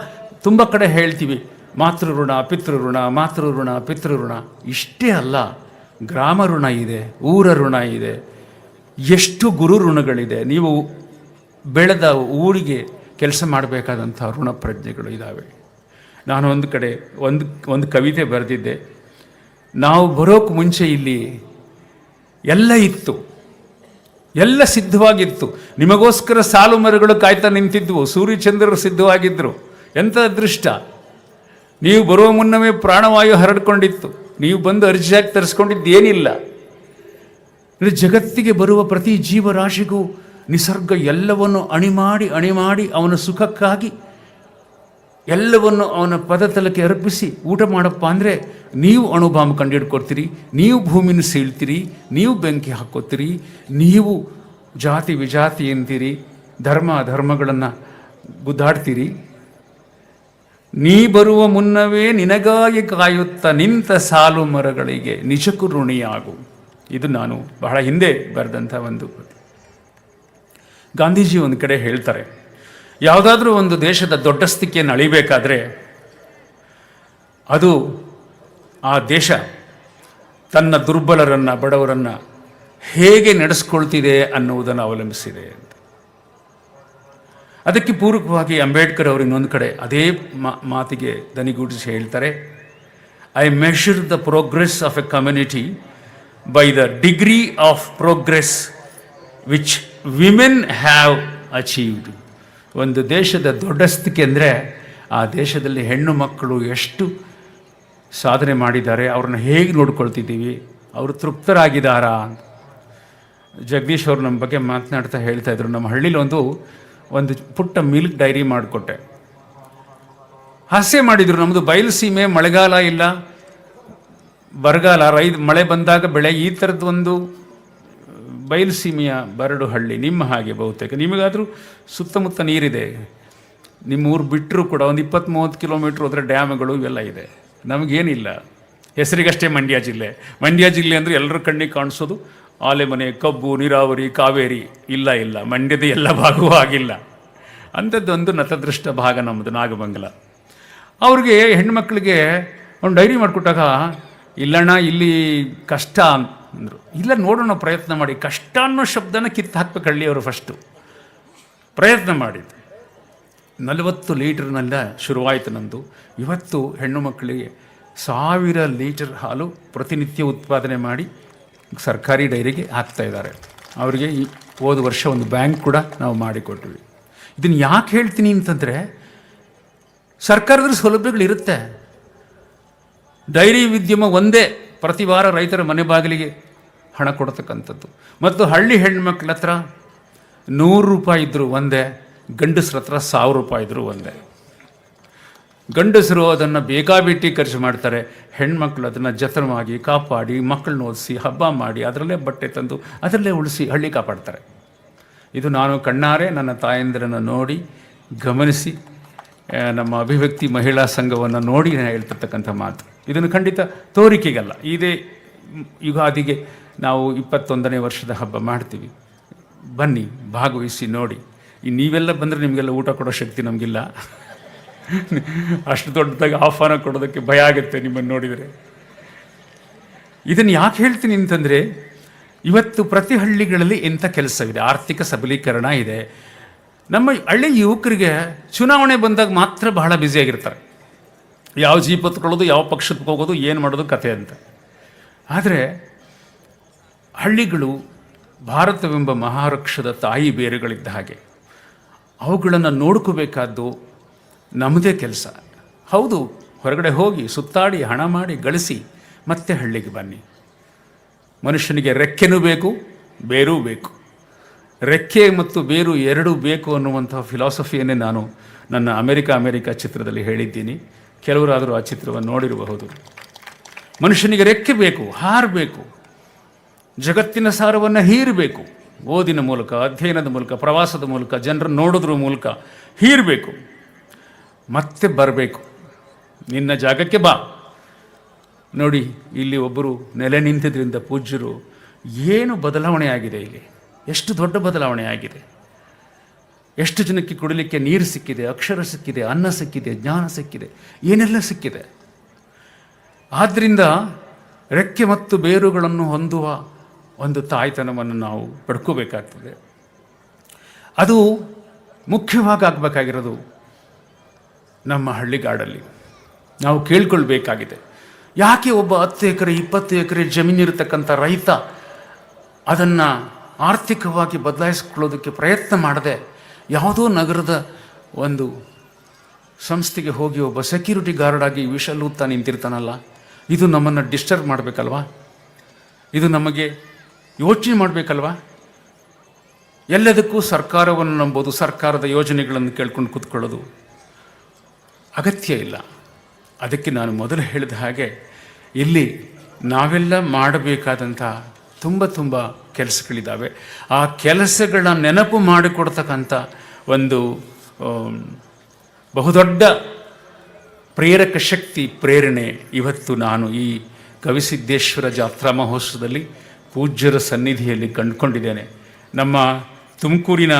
ತುಂಬ ಕಡೆ ಹೇಳ್ತೀವಿ. ಮಾತೃ ಋಣ ಪಿತೃ ಋಣ ಋಣ ಪಿತೃ ಋಣ ಇಷ್ಟೇ ಅಲ್ಲ, ಗ್ರಾಮ ಋಣ ಇದೆ, ಊರ ಋಣ ಇದೆ, ಎಷ್ಟು ಗುರು ಋಣಗಳಿದೆ. ನೀವು ಬೆಳೆದ ಊರಿಗೆ ಕೆಲಸ ಮಾಡಬೇಕಾದಂಥ ಋಣಪ್ರಜ್ಞೆಗಳು ಇದ್ದಾವೆ ನಾನು ಒಂದು ಕಡೆ, ಒಂದು ಒಂದು ಕವಿತೆ ಬರೆದಿದ್ದೆ. ನಾವು ಬರೋಕ್ಕೆ ಮುಂಚೆ ಇಲ್ಲಿ ಎಲ್ಲ ಇತ್ತು. ಎಲ್ಲ ಸಿದ್ಧವಾಗಿತ್ತು. ನಿಮಗೋಸ್ಕರ ಸಾಲು ಮರಗಳು ಕಾಯ್ತಾ ನಿಂತಿದ್ವು. ಸೂರ್ಯಚಂದ್ರರು ಸಿದ್ಧವಾಗಿದ್ದರು ಎಂಥ ಅದೃಷ್ಟ? ನೀವು ಬರುವ ಮುನ್ನವೇ ಪ್ರಾಣವಾಯು ಹರಡ್ಕೊಂಡಿತ್ತು. ನೀವು ಬಂದು ಅರ್ಜಿಯಾಗಿ ತರಿಸ್ಕೊಂಡಿದ್ದು ಏನಿಲ್ಲ ಜಗತ್ತಿಗೆ ಬರುವ ಪ್ರತಿ ಜೀವರಾಶಿಗೂ ನಿಸರ್ಗ ಎಲ್ಲವನ್ನು ಅಣಿಮಾಡಿ ಅಣಿಮಾಡಿ ಅವನ ಸುಖಕ್ಕಾಗಿ ಎಲ್ಲವನ್ನು ಅವನ ಪದತಲಕ್ಕೆ ಅರ್ಪಿಸಿ ಊಟ ಮಾಡಪ್ಪ ಅಂದರೆ ನೀವು ಅಣುಬಾಂಬ್ ಕಂಡುಹಿಡ್ಕೊಡ್ತೀರಿ ನೀವು ಭೂಮಿನ ಸೀಳ್ತೀರಿ, ನೀವು ಬೆಂಕಿ ಹಾಕೋತೀರಿ, ನೀವು ಜಾತಿ ವಿಜಾತಿ ಅಂತೀರಿ ಧರ್ಮ ಧರ್ಮಗಳನ್ನು ಗುದ್ದಾಡ್ತೀರಿ. ನೀ ಬರುವ ಮುನ್ನವೇ ನಿನಗಾಗಿ ಕಾಯುತ್ತ ನಿಂತ ಸಾಲು ಮರಗಳಿಗೆ ನಿಜಕ್ಕೂ ಋಣಿಯಾಗು. ಇದು ನಾನು ಬಹಳ ಹಿಂದೆ ಬರೆದಂಥ ಒಂದು ಗಾಂಧೀಜಿ ಒಂದು ಕಡೆ ಹೇಳ್ತಾರೆ ಯಾವುದಾದ್ರೂ ಒಂದು ದೇಶದ ದೊಡ್ಡ ಸ್ಥಿತಿಯನ್ನು ಅಳಿಬೇಕಾದ್ರೆ ಅದು ಆ ದೇಶ ತನ್ನ ದುರ್ಬಲರನ್ನು, ಬಡವರನ್ನು ಹೇಗೆ ನಡೆಸ್ಕೊಳ್ತಿದೆ ಅನ್ನುವುದನ್ನು ಅವಲಂಬಿಸಿದೆ ಅಂತ. ಅದಕ್ಕೆ ಪೂರಕವಾಗಿ ಅಂಬೇಡ್ಕರ್ ಅವರು ಇನ್ನೊಂದು ಕಡೆ ಅದೇ ಮಾತಿಗೆ ದನಿಗೂಡಿಸಿ ಹೇಳ್ತಾರೆ I measure the progress of a community by the degree of progress which women have achieved ಒಂದು ದೇಶದ ದೊಡ್ಡಸ್ತಿಕೆ ಅಂದರೆ ಆ ದೇಶದಲ್ಲಿ ಹೆಣ್ಣು ಮಕ್ಕಳು ಎಷ್ಟು ಸಾಧನೆ ಮಾಡಿದ್ದಾರೆ, ಅವ್ರನ್ನ ಹೇಗೆ ನೋಡ್ಕೊಳ್ತಿದ್ದೀವಿ, ಅವರು ತೃಪ್ತರಾಗಿದ್ದಾರಾ ಅಂತ. ಜಗದೀಶ್ ಅವರು ನಮ್ಮ ಬಗ್ಗೆ ಮಾತನಾಡ್ತಾ ಹೇಳ್ತಾ ಇದ್ರು. ನಮ್ಮ ಹಳ್ಳಿಲಿ ಒಂದು ಒಂದು ಪುಟ್ಟ ಮಿಲ್ಕ್ ಡೈರಿ ಮಾಡಿಕೊಟ್ಟೆ. ಹಾಸ್ಯ ಮಾಡಿದರು. ನಮ್ಮದು ಬಯಲುಸೀಮೆ ಮಳೆಗಾಲ ಇಲ್ಲ, ಬರಗಾಲ ರೈ ಮಳೆ ಬಂದಾಗ ಬೆಳೆ ಈ ಥರದ್ದು ಒಂದು ಬಯಲು ಸೀಮೆಯ ಬರಡು ಹಳ್ಳಿ ನಿಮ್ಮ ಹಾಗೆ ಬಹುತೇಕ. ನಿಮಗಾದರೂ ಸುತ್ತಮುತ್ತ ನೀರಿದೆ? ನಿಮ್ಮ ಊರು ಬಿಟ್ಟರೂ ಕೂಡ ಒಂದು ಇಪ್ಪತ್ತು ಮೂವತ್ತು ಕಿಲೋಮೀಟ್ರ್ ಹೋದರೆ ಡ್ಯಾಮ್ಗಳು ಇವೆಲ್ಲ ಇದೆ. ನಮಗೇನಿಲ್ಲ. ಹೆಸರಿಗಷ್ಟೇ ಮಂಡ್ಯ ಜಿಲ್ಲೆ. ಮಂಡ್ಯ ಜಿಲ್ಲೆ ಅಂದರೆ ಎಲ್ಲರ ಕಣ್ಣಿಗೆ ಕಾಣಿಸೋದು ಆಲೆಮನೆ ಕಬ್ಬು, ನೀರಾವರಿ, ಕಾವೇರಿ. ಇಲ್ಲ ಇಲ್ಲ. ಮಂಡ್ಯದ ಎಲ್ಲ ಭಾಗವೂ ಆಗಿಲ್ಲ. ಅಂಥದ್ದೊಂದು ನತದೃಷ್ಟ ಭಾಗ ನಮ್ಮದು ನಾಗಮಂಗಲ. ಅವ್ರಿಗೆ ಹೆಣ್ಮಕ್ಳಿಗೆ ಒಂದು ಡೈರಿ ಮಾಡಿಕೊಟ್ಟಾಗ, ಇಲ್ಲಣ್ಣ, ಇಲ್ಲಿ ಕಷ್ಟ ಅಂದರು. ಇಲ್ಲ, ನೋಡೋಣ, ಪ್ರಯತ್ನ ಮಾಡಿ. ಕಷ್ಟ ಅನ್ನೋ ಶಬ್ದನ ಕಿತ್ತು ಹಾಕ್ಬೇಕು ಹಳ್ಳಿಯವರು ಫಸ್ಟು ಪ್ರಯತ್ನ ಮಾಡಿದ್ದು. ನಲವತ್ತು ಲೀಟರ್ನೆಲ್ಲ ಶುರುವಾಯಿತು ನಂದು. ಇವತ್ತು ಹೆಣ್ಣು ಮಕ್ಕಳಿಗೆ ಸಾವಿರ ಲೀಟರ್ ಹಾಲು ಪ್ರತಿನಿತ್ಯ ಉತ್ಪಾದನೆ ಮಾಡಿ ಸರ್ಕಾರಿ ಡೈರಿಗೆ ಹಾಕ್ತಾ ಇದ್ದಾರೆ. ಅವರಿಗೆ ಈ ಹೋದ ವರ್ಷ ಒಂದು ಬ್ಯಾಂಕ್ ಕೂಡ ನಾವು ಮಾಡಿಕೊಟ್ವಿ. ಇದನ್ನು ಯಾಕೆ ಹೇಳ್ತೀನಿ ಅಂತಂದರೆ ಸರ್ಕಾರದ ಸೌಲಭ್ಯಗಳಿರುತ್ತೆ ಡೈರಿ ಉದ್ಯಮ ಒಂದೇ ಪ್ರತಿ ವಾರ ರೈತರ ಮನೆ ಬಾಗಿಲಿಗೆ ಹಣ ಕೊಡ್ತಕ್ಕಂಥದ್ದು. ಮತ್ತು ಹಳ್ಳಿ ಹೆಣ್ಮಕ್ಳ ಹತ್ರ ನೂರು ರೂಪಾಯಿ ಇದ್ದರೂ ಒಂದೇ, ಗಂಡಸ್ರ ಹತ್ರ ಸಾವಿರ ರೂಪಾಯಿ ಇದ್ದರೂ ಒಂದೇ. ಗಂಡಸರು ಅದನ್ನು ಬೇಕಾಬಿಟ್ಟಿ ಖರ್ಚು ಮಾಡ್ತಾರೆ, ಹೆಣ್ಮಕ್ಳು ಅದನ್ನು ಜತನವಾಗಿ ಕಾಪಾಡಿ, ಮಕ್ಕಳನ್ನ ಓದಿಸಿ, ಹಬ್ಬ ಮಾಡಿ, ಅದರಲ್ಲೇ ಬಟ್ಟೆ ತಂದು, ಅದರಲ್ಲೇ ಉಳಿಸಿ ಹಳ್ಳಿ ಕಾಪಾಡ್ತಾರೆ. ಇದು ನಾನು ಕಣ್ಣಾರೆ, ನನ್ನ ತಾಯಂದಿರನ್ನು ನೋಡಿ, ಗಮನಿಸಿ ನಮ್ಮ ಅಭಿವ್ಯಕ್ತಿ ಮಹಿಳಾ ಸಂಘವನ್ನು ನೋಡಿ ಹೇಳ್ತಿರ್ತಕ್ಕಂಥ ಮಾತು. ಇದನ್ನು ಖಂಡಿತ ತೋರಿಕೆಗಲ್ಲ. ಇದೇ ಯುಗಾದಿಗೆ ನಾವು ಇಪ್ಪತ್ತೊಂದನೇ ವರ್ಷದ ಹಬ್ಬ ಮಾಡ್ತೀವಿ. ಬನ್ನಿ, ಭಾಗವಹಿಸಿ, ನೋಡಿ. ನೀವೆಲ್ಲ ಬಂದರೆ ನಿಮಗೆಲ್ಲ ಊಟ ಕೊಡೋ ಶಕ್ತಿ ನಮಗಿಲ್ಲ. ಅಷ್ಟು ದೊಡ್ಡದಾಗಿ ಆಹ್ವಾನ ಕೊಡೋದಕ್ಕೆ ಭಯ ಆಗುತ್ತೆ ನಿಮ್ಮನ್ನು ನೋಡಿದರೆ. ಇದನ್ನು ಯಾಕೆ ಹೇಳ್ತೀನಿ ಅಂತಂದರೆ, ಇವತ್ತು ಪ್ರತಿ ಹಳ್ಳಿಗಳಲ್ಲಿ ಎಂಥ ಕೆಲಸವಿದೆ? ಆರ್ಥಿಕ ಸಬಲೀಕರಣ ಇದೆ. ನಮ್ಮ ಹಳ್ಳಿ ಯುವಕರಿಗೆ ಚುನಾವಣೆ ಬಂದಾಗ ಮಾತ್ರ ಬಹಳ ಬ್ಯುಸಿಯಾಗಿರ್ತಾರೆ ಯಾವ ಜೀಪ್ ಯಾವ ಪಕ್ಷಕ್ಕೆ ಹೋಗೋದು, ಏನು ಮಾಡೋದು ಕತೆ ಅಂತ. ಆದರೆ ಹಳ್ಳಿಗಳು ಭಾರತವೆಂಬ ಮಹಾರಕ್ಷದ ತಾಯಿ ಬೇರುಗಳಿದ್ದ ಹಾಗೆ. ಅವುಗಳನ್ನು ನೋಡ್ಕೋಬೇಕಾದ್ದು ನಮ್ಮದೇ ಕೆಲಸ. ಹೌದು, ಹೊರಗಡೆ ಹೋಗಿ ಸುತ್ತಾಡಿ, ಹಣ ಮಾಡಿ, ಗಳಿಸಿ ಮತ್ತೆ ಹಳ್ಳಿಗೆ ಬನ್ನಿ. ಮನುಷ್ಯನಿಗೆ ರೆಕ್ಕೆನೂ ಬೇಕು, ಬೇರೂ ಬೇಕು. ರೆಕ್ಕೆ ಮತ್ತು ಬೇರು ಎರಡೂ ಬೇಕು ಅನ್ನುವಂತಹ ಫಿಲಾಸಫಿಯನ್ನೇ ನಾನು ನನ್ನ ಅಮೆರಿಕ ಅಮೆರಿಕ ಚಿತ್ರದಲ್ಲಿ ಹೇಳಿದ್ದೀನಿ. ಕೆಲವರಾದರೂ ಆ ಚಿತ್ರವನ್ನು ನೋಡಿರಬಹುದು. ಮನುಷ್ಯನಿಗೆ ರೆಕ್ಕೆ ಬೇಕು ಹಾರಬೇಕು ಜಗತ್ತಿನ ಸಾರವನ್ನು ಹೀರಬೇಕು. ಓದಿನ ಮೂಲಕ, ಅಧ್ಯಯನದ ಮೂಲಕ, ಪ್ರವಾಸದ ಮೂಲಕ ಜನರನ್ನು ನೋಡೋದ್ರ ಮೂಲಕ ಹೀರಬೇಕು. ಮತ್ತೆ ಬರಬೇಕು. ನಿನ್ನ ಜಾಗಕ್ಕೆ ಬಾ. ನೋಡಿ, ಇಲ್ಲಿ ಒಬ್ಬರು ನೆಲೆ ನಿಂತಿದ್ರಿಂದ ಪೂಜ್ಯರು ಏನು ಬದಲಾವಣೆ ಆಗಿದೆ ಇಲ್ಲಿ? ಎಷ್ಟು ದೊಡ್ಡ ಬದಲಾವಣೆ ಆಗಿದೆ? ಎಷ್ಟು ಜನಕ್ಕೆ ಕುಡಿಲಿಕ್ಕೆ ನೀರು ಸಿಕ್ಕಿದೆ, ಅಕ್ಷರ ಸಿಕ್ಕಿದೆ, ಅನ್ನ ಸಿಕ್ಕಿದೆ, ಜ್ಞಾನ ಸಿಕ್ಕಿದೆ, ಏನೆಲ್ಲ ಸಿಕ್ಕಿದೆ? ಆದ್ದರಿಂದ ರೆಕ್ಕೆ ಮತ್ತು ಬೇರುಗಳನ್ನು ಹೊಂದುವ ಒಂದು ತಾಯ್ತನವನ್ನು ನಾವು ಪಡ್ಕೋಬೇಕಾಗ್ತದೆ. ಅದು ಮುಖ್ಯವಾಗಿ ಆಗಬೇಕಾಗಿರೋದು ನಮ್ಮ ಹಳ್ಳಿಗಾಡಲ್ಲಿ. ನಾವು ಕೇಳ್ಕೊಳ್ಬೇಕಾಗಿದೆ. ಯಾಕೆ ಒಬ್ಬ ಹತ್ತು ಎಕರೆ, ಇಪ್ಪತ್ತು ಎಕರೆ ಜಮೀನಿರತಕ್ಕಂಥ ರೈತ ಅದನ್ನು ಆರ್ಥಿಕವಾಗಿ ಬದಲಾಯಿಸ್ಕೊಳ್ಳೋದಕ್ಕೆ ಪ್ರಯತ್ನ ಮಾಡದೆ ಯಾವುದೋ ನಗರದ ಒಂದು ಸಂಸ್ಥೆಗೆ ಹೋಗಿ ಒಬ್ಬ ಸೆಕ್ಯೂರಿಟಿ ಗಾರ್ಡ್ ಆಗಿ ವಿಷಲೂತ್ತಾ ನಿಂತಿರ್ತಾನಲ್ಲ, ಇದು ನಮ್ಮನ್ನು ಡಿಸ್ಟರ್ಬ್ ಮಾಡಬೇಕಲ್ವಾ? ಇದು ನಮಗೆ ಯೋಚನೆ ಮಾಡಬೇಕಲ್ವಾ? ಎಲ್ಲದಕ್ಕೂ ಸರ್ಕಾರವನ್ನು ನಂಬೋದು, ಸರ್ಕಾರದ ಯೋಜನೆಗಳನ್ನು ಕೇಳ್ಕೊಂಡು ಕೂತ್ಕೊಳ್ಳೋದು ಅಗತ್ಯ ಇಲ್ಲ. ಅದಕ್ಕೆ ನಾನು ಮೊದಲು ಹೇಳಿದ ಹಾಗೆ, ಇಲ್ಲಿ ನಾವೆಲ್ಲ ಮಾಡಬೇಕಾದಂಥ ತುಂಬ ತುಂಬ ಕೆಲಸಗಳಿದ್ದಾವೆ. ಆ ಕೆಲಸಗಳ ನೆನಪು ಮಾಡಿಕೊಡ್ತಕ್ಕಂಥ ಒಂದು ಬಹುದೊಡ್ಡ ಪ್ರೇರಕ ಶಕ್ತಿ ಪ್ರೇರಣೆ ಇವತ್ತು ನಾನು ಈ ಕವಿಸಿದ್ದೇಶ್ವರ ಜಾತ್ರಾ ಮಹೋತ್ಸವದಲ್ಲಿ ಪೂಜ್ಯರ ಸನ್ನಿಧಿಯಲ್ಲಿ ಕಂಡುಕೊಂಡಿದ್ದೇನೆ. ನಮ್ಮ ತುಮಕೂರಿನ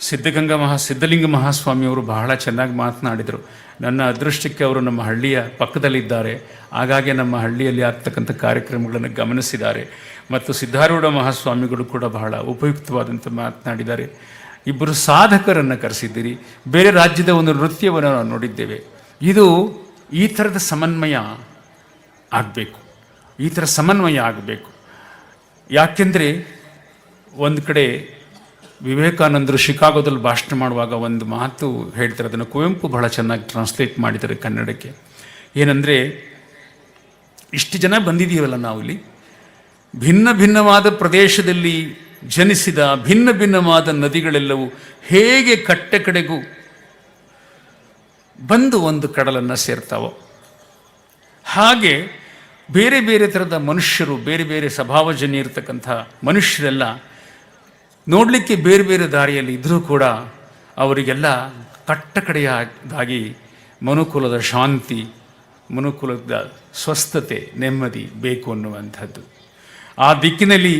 ಸಿದ್ಧಗಂಗಾ ಮಹಾ, ಸಿದ್ಧಲಿಂಗ ಮಹಾಸ್ವಾಮಿಯವರು ಬಹಳ ಚೆನ್ನಾಗಿ ಮಾತನಾಡಿದರು. ನನ್ನ ಅದೃಷ್ಟಕ್ಕೆ ಅವರು ನಮ್ಮ ಹಳ್ಳಿಯ ಪಕ್ಕದಲ್ಲಿದ್ದಾರೆ. ಹಾಗಾಗಿ ನಮ್ಮ ಹಳ್ಳಿಯಲ್ಲಿ ಆಗ್ತಕ್ಕಂಥ ಕಾರ್ಯಕ್ರಮಗಳನ್ನು ಗಮನಿಸಿದ್ದಾರೆ. ಮತ್ತು ಸಿದ್ಧಾರೂಢ ಮಹಾಸ್ವಾಮಿಗಳು ಕೂಡ ಬಹಳ ಉಪಯುಕ್ತವಾದಂಥ ಮಾತನಾಡಿದ್ದಾರೆ. ಇಬ್ಬರು ಸಾಧಕರನ್ನು ಕರೆಸಿದ್ದೀರಿ. ಬೇರೆ ರಾಜ್ಯದ ಒಂದು ನೃತ್ಯವನ್ನು ನಾವು ನೋಡಿದ್ದೇವೆ. ಇದು ಈ ಥರದ ಸಮನ್ವಯ ಆಗಬೇಕು. ಈ ಥರ ಸಮನ್ವಯ ಆಗಬೇಕು. ಯಾಕೆಂದರೆ ಒಂದು ಕಡೆ ವಿವೇಕಾನಂದರು ಶಿಕಾಗೋದಲ್ಲಿ ಭಾಷಣ ಮಾಡುವಾಗ ಒಂದು ಮಾತು ಹೇಳ್ತಾರೆ, ಅದನ್ನು ಕುವೆಂಪು ಬಹಳ ಚೆನ್ನಾಗಿ ಟ್ರಾನ್ಸ್ಲೇಟ್ ಮಾಡಿದ್ದಾರೆ ಕನ್ನಡಕ್ಕೆ. ಏನಂದರೆ, ಇಷ್ಟು ಜನ ಬಂದಿದ್ದೀವಲ್ಲ ನಾವು ಇಲ್ಲಿ ಭಿನ್ನ ಭಿನ್ನವಾದ ಪ್ರದೇಶದಲ್ಲಿ ಜನಿಸಿದ ಭಿನ್ನ ಭಿನ್ನವಾದ ನದಿಗಳೆಲ್ಲವೂ ಹೇಗೆ ಕಟ್ಟೆ ಕಡೆಗೂ ಬಂದು ಒಂದು ಕಡಲನ್ನು ಸೇರ್ತಾವೋ. ಹಾಗೆ ಬೇರೆ ಬೇರೆ ಥರದ ಮನುಷ್ಯರು, ಬೇರೆ ಬೇರೆ ಸ್ವಭಾವಜನ್ಯ ಇರತಕ್ಕಂಥ ಮನುಷ್ಯರೆಲ್ಲ ನೋಡಲಿಕ್ಕೆ ಬೇರೆ ಬೇರೆ ದಾರಿಯಲ್ಲಿ ಇದ್ದರೂ ಕೂಡ ಅವರಿಗೆಲ್ಲ ಕಟ್ಟ ಕಡೆಯಾಗಿ ಮನುಕುಲದ ಶಾಂತಿ, ಮನುಕುಲದ ಸ್ವಸ್ಥತೆ, ನೆಮ್ಮದಿ ಬೇಕು ಅನ್ನುವಂಥದ್ದು. ಆ ದಿಕ್ಕಿನಲ್ಲಿ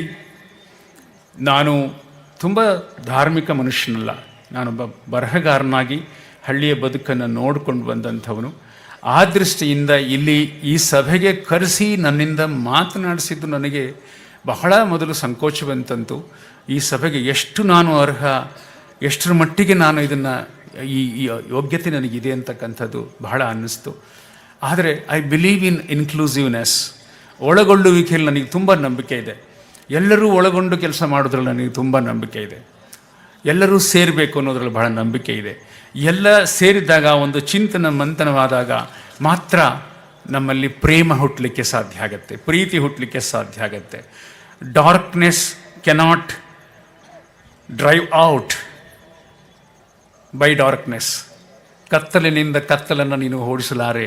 ನಾನು ತುಂಬ ಧಾರ್ಮಿಕ ಮನುಷ್ಯನಲ್ಲ. ನಾನೊಬ್ಬ ಬರಹಗಾರನಾಗಿ ಹಳ್ಳಿಯ ಬದುಕನ್ನು ನೋಡಿಕೊಂಡು ಬಂದಂಥವನು. ಆ ದೃಷ್ಟಿಯಿಂದ ಇಲ್ಲಿ ಈ ಸಭೆಗೆ ಕರೆಸಿ ನನ್ನಿಂದ ಮಾತನಾಡಿಸಿದ್ದು ನನಗೆ ಬಹಳ ಮೊದಲು ಸಂಕೋಚವಂತಂತು ಈ ಸಭೆಗೆ ಎಷ್ಟು ನಾನು ಅರ್ಹ, ಎಷ್ಟರ ಮಟ್ಟಿಗೆ ನಾನು ಇದನ್ನು ಈ ಯೋಗ್ಯತೆ ನನಗಿದೆ ಅಂತಕ್ಕಂಥದ್ದು ಬಹಳ ಅನ್ನಿಸ್ತು. ಆದರೆ ಐ ಬಿಲೀವ್ ಇನ್ ಇನ್ಕ್ಲೂಸಿವ್ನೆಸ್ ಒಳಗೊಳ್ಳುವಿಕೆಯಲ್ಲಿ ನನಗೆ ತುಂಬ ನಂಬಿಕೆ ಇದೆ. ಎಲ್ಲರೂ ಒಳಗೊಂಡು ಕೆಲಸ ಮಾಡೋದ್ರಲ್ಲಿ ನನಗೆ ತುಂಬ ನಂಬಿಕೆ ಇದೆ. ಎಲ್ಲರೂ ಸೇರಬೇಕು ಅನ್ನೋದ್ರಲ್ಲಿ ಬಹಳ ನಂಬಿಕೆ ಇದೆ. ಎಲ್ಲ ಸೇರಿದಾಗ ಒಂದು ಚಿಂತನ ಮಂಥನವಾದಾಗ ಮಾತ್ರ ನಮ್ಮಲ್ಲಿ ಪ್ರೇಮ ಹುಟ್ಟಲಿಕ್ಕೆ ಸಾಧ್ಯ ಆಗುತ್ತೆ, ಪ್ರೀತಿ ಹುಟ್ಟಲಿಕ್ಕೆ ಸಾಧ್ಯ ಆಗುತ್ತೆ. Darkness cannot drive out by darkness ಕತ್ತಲಿನಿಂದ ಕತ್ತಲನ್ನು ನೀನು ಓಡಿಸಲಾರೆ.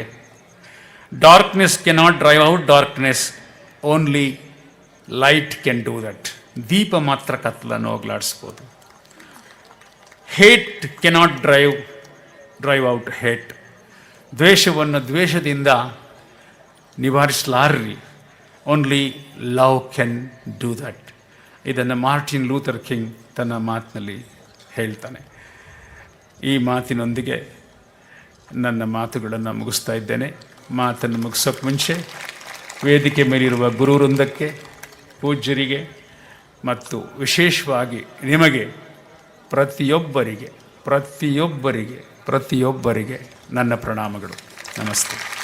Darkness cannot drive out darkness only light can do that ದೀಪ ಮಾತ್ರ ಕತ್ತಲನ್ನು ಹೋಗ್ಲಾಡಿಸ್ಬೋದು. Hate cannot drive drive out hate ದ್ವೇಷವನ್ನು ದ್ವೇಷದಿಂದ ನಿವಾರಿಸಲಾರ್ರಿ. Only love can do that ಇದನ್ನು ಮಾರ್ಟಿನ್ ಲೂಥರ್ ಕಿಂಗ್ ತನ್ನ ಮಾತಿನಲ್ಲಿ ಹೇಳ್ತಾನೆ. ಈ ಮಾತಿನೊಂದಿಗೆ ನನ್ನ ಮಾತುಗಳನ್ನು ಮುಗಿಸ್ತಾ ಇದ್ದೇನೆ. ಮಾತನ್ನು ಮುಗಿಸೋಕ್ಕೆ ಮುಂಚೆ ವೇದಿಕೆ ಮೇಲಿರುವ ಗುರುವೃಂದಕ್ಕೆ ಪೂಜ್ಯರಿಗೆ ಮತ್ತು ವಿಶೇಷವಾಗಿ ನಿಮಗೆ ಪ್ರತಿಯೊಬ್ಬರಿಗೆ ಪ್ರತಿಯೊಬ್ಬರಿಗೆ ಪ್ರತಿಯೊಬ್ಬರಿಗೆ ನನ್ನ ಪ್ರಣಾಮಗಳು. ನಮಸ್ತೆ.